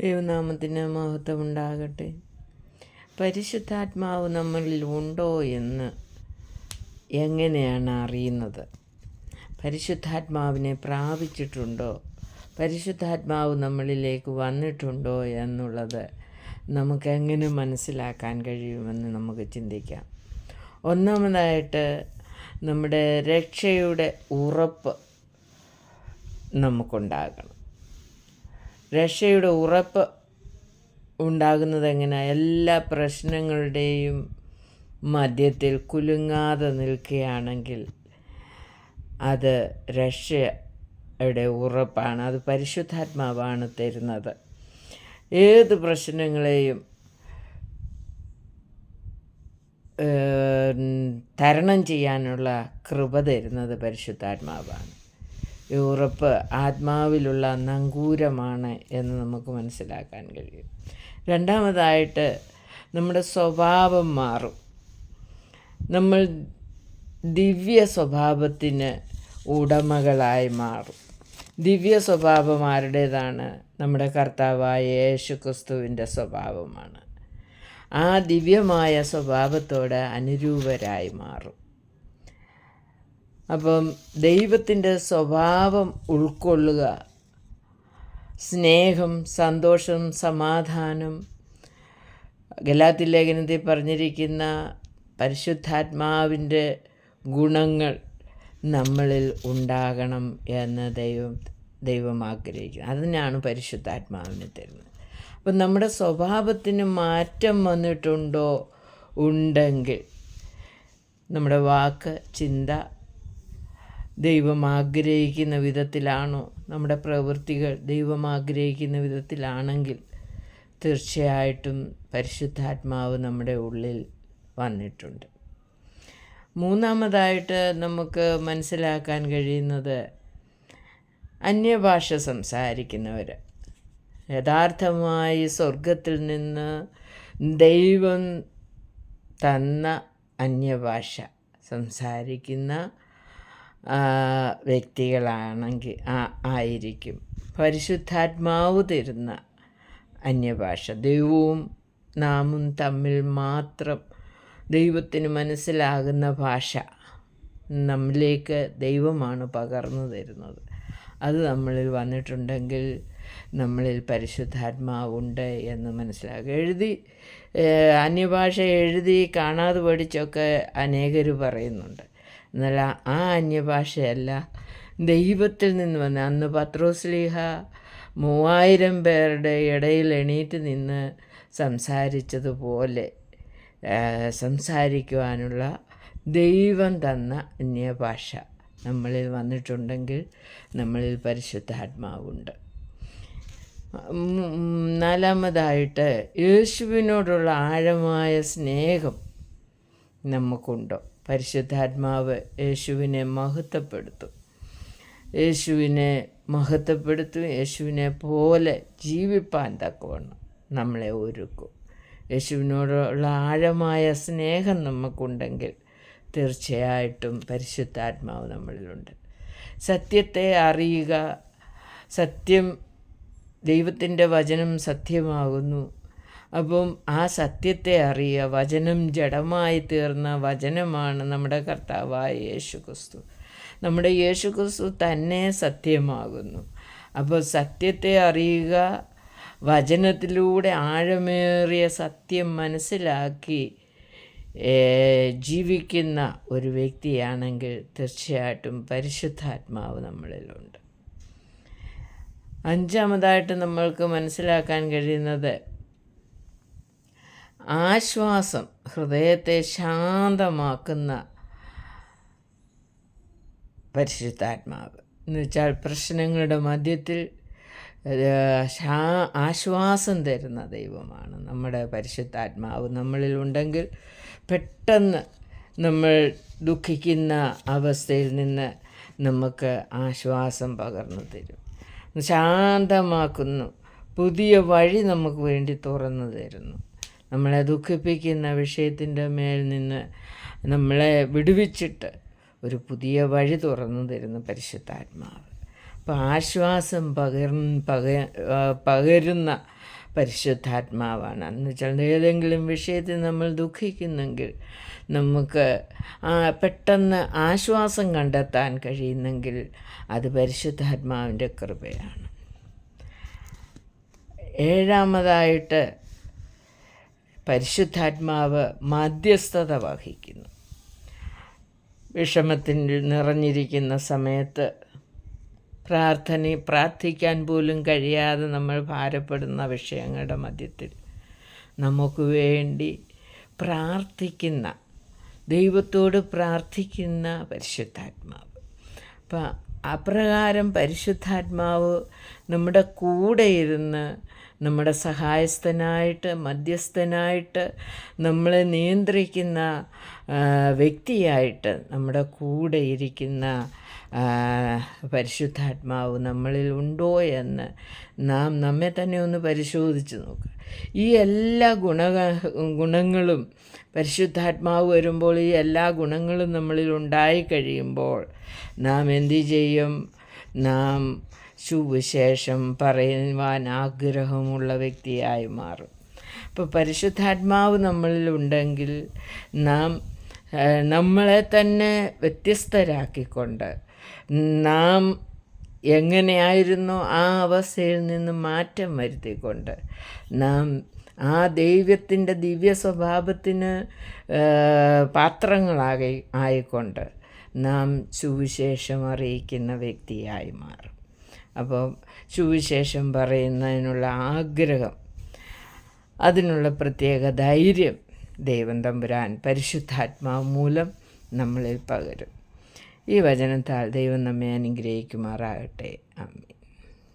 ദൈവനാമത്തിന് മഹത്വമുണ്ടാകട്ടെ. പരിശുദ്ധാത്മാവ് നമ്മളിൽ ഉണ്ടോ എന്ന് എങ്ങനെയാണ് അറിയുന്നത്? പരിശുദ്ധാത്മാവിനെ പ്രാപിച്ചിട്ടുണ്ടോ? പരിശുദ്ധാത്മാവ് നമ്മളിലേക്ക് വന്നിട്ടുണ്ടോ എന്നുള്ളത് നമുക്കെങ്ങനെ മനസ്സിലാക്കാൻ കഴിയുമെന്ന് നമുക്ക് ചിന്തിക്കാം. ഒന്നാമതായിട്ട് നമ്മുടെ രക്ഷയുടെ ഉറപ്പ് നമുക്കുണ്ടാകണം. രക്ഷയുടെ ഉറപ്പ് ഉണ്ടാകുന്നത് എങ്ങനെ? എല്ലാ പ്രശ്നങ്ങളുടെയും മധ്യത്തിൽ കുലുങ്ങാതെ നിൽക്കുകയാണെങ്കിൽ അത് രക്ഷയുടെ ഉറപ്പാണ്. അത് പരിശുദ്ധാത്മാവാണ് തരുന്നത്. ഏത് പ്രശ്നങ്ങളെയും തരണം ചെയ്യാനുള്ള കൃപ തരുന്നത് പരിശുദ്ധാത്മാവാണ്. ഈ ഉറപ്പ് ആത്മാവിലുള്ള നങ്കൂരമാണ് എന്ന് നമുക്ക് മനസ്സിലാക്കാൻ കഴിയും. രണ്ടാമതായിട്ട് നമ്മുടെ സ്വഭാവം മാറും. നമ്മൾ ദിവ്യ സ്വഭാവത്തിന് ഉടമകളായി മാറും. ദിവ്യ സ്വഭാവം ആരുടേതാണ്? നമ്മുടെ കർത്താവായ യേശു ക്രിസ്തുവിന്റെ സ്വഭാവമാണ്. ആ ദിവ്യമായ സ്വഭാവത്തോട് അനുരൂപരായി മാറും. അപ്പം ദൈവത്തിന്റെ സ്വഭാവം ഉൾക്കൊള്ളുക. സ്നേഹം സന്തോഷം സമാധാനം. ഗലാത്തി ലേഖനത്തിൽ പറഞ്ഞിരിക്കുന്ന പരിശുദ്ധാത്മാവിന്റെ ഗുണങ്ങൾ നമ്മളിൽ ഉണ്ടാകണം എന്ന് ദൈവം ദൈവം ആഗ്രഹിക്കുന്നു. അതിനാണ് പരിശുദ്ധാത്മാവിനെ തരുന്നത്. അപ്പം നമ്മുടെ സ്വഭാവത്തിന് മാറ്റം വന്നിട്ടുണ്ടോ? ഉണ്ടെങ്കിൽ നമ്മുടെ വാക്ക് ചിന്ത ദൈവം ആഗ്രഹിക്കുന്ന വിധത്തിലാണോ നമ്മുടെ പ്രവൃത്തികൾ? ദൈവം ആഗ്രഹിക്കുന്ന വിധത്തിലാണെങ്കിൽ തീർച്ചയായിട്ടും പരിശുദ്ധാത്മാവ് നമ്മുടെ ഉള്ളിൽ വന്നിട്ടുണ്ട്. മൂന്നാമതായിട്ട് നമുക്ക് മനസ്സിലാക്കാൻ കഴിയുന്നത് അന്യഭാഷ സംസാരിക്കുന്നവർ. യഥാർത്ഥമായി സ്വർഗത്തിൽ നിന്ന് ദൈവം തന്ന അന്യഭാഷ സംസാരിക്കുന്ന വ്യക്തികളാണെങ്കിൽ ആയിരിക്കും. പരിശുദ്ധാത്മാവ് തരുന്ന അന്യഭാഷ. ദൈവവും നാമും തമ്മിൽ മാത്രം ദൈവത്തിന് മനസ്സിലാകുന്ന ഭാഷ നമ്മിലേക്ക് ദൈവമാണ് പകർന്നു തരുന്നത്. അത് നമ്മളിൽ വന്നിട്ടുണ്ടെങ്കിൽ നമ്മളിൽ പരിശുദ്ധാത്മാവുണ്ട് എന്ന് മനസ്സിലാക്കുക എഴുതി അന്യഭാഷ എഴുതി കാണാതെ പഠിച്ചൊക്കെ അനേകർ പറയുന്നുണ്ട്. എന്നാൽ ആ അന്യഭാഷയല്ല ദൈവത്തിൽ നിന്ന് വന്ന അന്ന് പത്രോസ്ലീഹ മൂവായിരം പേരുടെ ഇടയിൽ എണീറ്റ് നിന്ന് സംസാരിച്ചതുപോലെ സംസാരിക്കുവാനുള്ള ദൈവം തന്ന അന്യഭാഷ നമ്മളിൽ വന്നിട്ടുണ്ടെങ്കിൽ നമ്മളിൽ പരിശുദ്ധാത്മാവുണ്ട്. നാലാമതായിട്ട് യേശുവിനോടുള്ള ആഴമായ സ്നേഹം നമുക്കുണ്ടോ? പരിശുദ്ധാത്മാവ് യേശുവിനെ മഹത്വപ്പെടുത്തും. യേശുവിനെ മഹത്വപ്പെടുത്തും. യേശുവിനെ പോലെ ജീവിപ്പാൻ തക്കവണ്ണം നമ്മളെ ഒരുക്കും. യേശുവിനോടുള്ള ആഴമായ സ്നേഹം നമുക്കുണ്ടെങ്കിൽ തീർച്ചയായിട്ടും പരിശുദ്ധാത്മാവ് നമ്മളിലുണ്ട്. സത്യത്തെ അറിയുക സത്യം ദൈവത്തിന്റെ വചനം സത്യമാകുന്നു. അപ്പം ആ സത്യത്തെ അറിയുക വചനം ജഡമായി തീർന്ന വചനമാണ് നമ്മുടെ കർത്താവായ യേശു ക്രിസ്തു നമ്മുടെ യേശു ക്രിസ്തു തന്നെ സത്യമാകുന്നു. അപ്പോൾ സത്യത്തെ അറിയുക വചനത്തിലൂടെ ആഴമേറിയ സത്യം മനസ്സിലാക്കി ജീവിക്കുന്ന ഒരു വ്യക്തിയാണെങ്കിൽ തീർച്ചയായിട്ടും പരിശുദ്ധാത്മാവ് നമ്മളിലുണ്ട്. അഞ്ചാമതായിട്ട് നമ്മൾക്ക് മനസ്സിലാക്കാൻ കഴിയുന്നത് ആശ്വാസം ഹൃദയത്തെ ശാന്തമാക്കുന്ന പരിശുദ്ധാത്മാവ്. എന്നുവെച്ചാൽ പ്രശ്നങ്ങളുടെ മധ്യത്തിൽ ആശ്വാസം തരുന്ന ദൈവമാണ് നമ്മുടെ പരിശുദ്ധാത്മാവ്. നമ്മളിൽ ഉണ്ടെങ്കിൽ പെട്ടെന്ന് നമ്മൾ ദുഃഖിക്കുന്ന അവസ്ഥയിൽ നിന്ന് നമുക്ക് ആശ്വാസം പകർന്നു തരും. ശാന്തമാക്കുന്നു. പുതിയ വഴി നമുക്ക് വേണ്ടി തുറന്നു തരുന്നു. നമ്മളെ ദുഃഖിപ്പിക്കുന്ന വിഷയത്തിന്റെ മേൽ നിന്ന് നമ്മളെ വിടുവിച്ചിട്ട് ഒരു പുതിയ വഴി തുറന്നു തരുന്ന പരിശുദ്ധാത്മാവ്. അപ്പോൾ ആശ്വാസം പകർ പക പകരുന്ന പരിശുദ്ധാത്മാവാണ്. എന്ന് വെച്ചാൽ ഏതെങ്കിലും വിഷയത്തിൽ നമ്മൾ ദുഃഖിക്കുന്നെങ്കിൽ നമുക്ക് പെട്ടെന്ന് ആശ്വാസം കണ്ടെത്താൻ കഴിയുന്നെങ്കിൽ അത് പരിശുദ്ധാത്മാവിന്റെ കൃപയാണ്. ഏഴാമതായിട്ട് പരിശുദ്ധാത്മാവ് മധ്യസ്ഥത വഹിക്കുന്നു. വിഷമത്തിൽ നിറഞ്ഞിരിക്കുന്ന സമയത്ത് പ്രാർത്ഥന പ്രാർത്ഥിക്കാൻ പോലും കഴിയാതെ നമ്മൾ ഭാരപ്പെടുന്ന വിഷയങ്ങളുടെ മധ്യത്തിൽ നമുക്ക് വേണ്ടി പ്രാർത്ഥിക്കുന്ന ദൈവത്തോട് പ്രാർത്ഥിക്കുന്ന പരിശുദ്ധാത്മാവ്. അപ്പം അപ്രകാരം പരിശുദ്ധാത്മാവ് നമ്മുടെ കൂടെ ഇരുന്ന് നമ്മുടെ സഹായസ്ഥനായിട്ട് മധ്യസ്ഥനായിട്ട് നമ്മളെ നിയന്ത്രിക്കുന്ന വ്യക്തിയായിട്ട് നമ്മുടെ കൂടെ ഇരിക്കുന്ന പരിശുദ്ധാത്മാവ് നമ്മളിൽ ഉണ്ടോ എന്ന് നാം നമ്മെ തന്നെ ഒന്ന് പരിശോധിച്ച് നോക്കുക ഈ എല്ലാ ഗുണ ഗുണങ്ങളും പരിശുദ്ധാത്മാവ് വരുമ്പോൾ ഈ എല്ലാ ഗുണങ്ങളും നമ്മളിൽ ഉണ്ടായി കഴിയുമ്പോൾ നാം എന്തു ചെയ്യും? നാം സുവിശേഷം പറയുവാൻ ആഗ്രഹമുള്ള വ്യക്തിയായി മാറും. അപ്പോൾ പരിശുദ്ധാത്മാവ് നമ്മളിലുണ്ടെങ്കിൽ നാം നമ്മളെ തന്നെ വ്യത്യസ്തരാക്കിക്കൊണ്ട് നാം എങ്ങനെയായിരുന്നു ആ അവസ്ഥയിൽ നിന്ന് മാറ്റം വരുത്തിക്കൊണ്ട് നാം ആ ദൈവത്തിന്റെ ദിവ്യ സ്വഭാവത്തിന് പാത്രങ്ങളായി ആയിക്കൊണ്ട് നാം സുവിശേഷം അറിയിക്കുന്ന വ്യക്തിയായി മാറും. അപ്പോൾ സുവിശേഷം പറയുന്നതിനുള്ള ആഗ്രഹം അതിനുള്ള പ്രത്യേക ധൈര്യം ദൈവം തമ്പുരാൻ പരിശുദ്ധാത്മാവ് മൂലം നമ്മളിൽ പകരും. ഈ വചനത്താൽ ദൈവം നമ്മെ അനുഗ്രഹിക്കുമാറാകട്ടെ. ആമേൻ.